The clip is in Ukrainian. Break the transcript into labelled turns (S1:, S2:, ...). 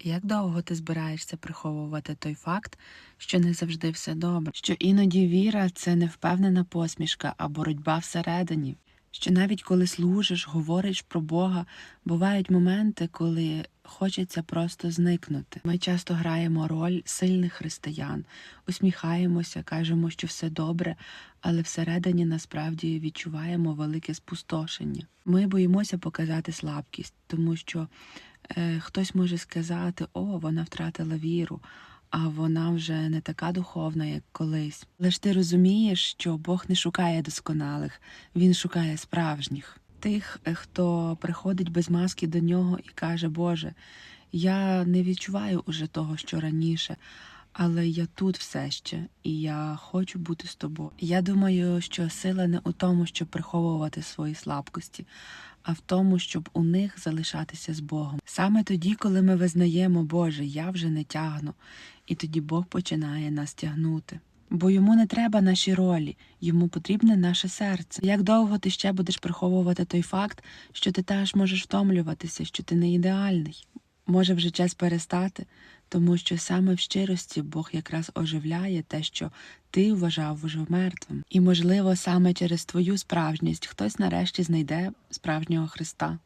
S1: Як довго ти збираєшся приховувати той факт, що не завжди все добре, що іноді віра це не впевнена посмішка, а боротьба всередині, що навіть коли служиш, говориш про Бога, бувають моменти, коли хочеться просто зникнути. Ми часто граємо роль сильних християн, усміхаємося, кажемо, що все добре, але всередині насправді відчуваємо велике спустошення. Ми боїмося показати слабкість, тому що хтось може сказати: о, вона втратила віру, а вона вже не така духовна, як колись. Ж ти розумієш, що Бог не шукає досконалих, Він шукає справжніх. Тих, е, хто приходить без маски до нього і каже, Боже, я не відчуваю уже того, що раніше, але я тут все ще, і я хочу бути з тобою. Я думаю, що сила не у тому, щоб приховувати свої слабкості, а в тому, щоб у них залишатися з Богом. Саме тоді, коли ми визнаємо, Боже, я вже не тягну, і тоді Бог починає нас тягнути. Бо йому не треба наші ролі, йому потрібне наше серце. Як довго ти ще будеш приховувати той факт, що ти теж можеш втомлюватися, що ти не ідеальний? Може вже час перестати, тому що саме в щирості Бог якраз оживляє те, що ти вважав уже мертвим. І, можливо, саме через твою справжність хтось нарешті знайде справжнього Христа.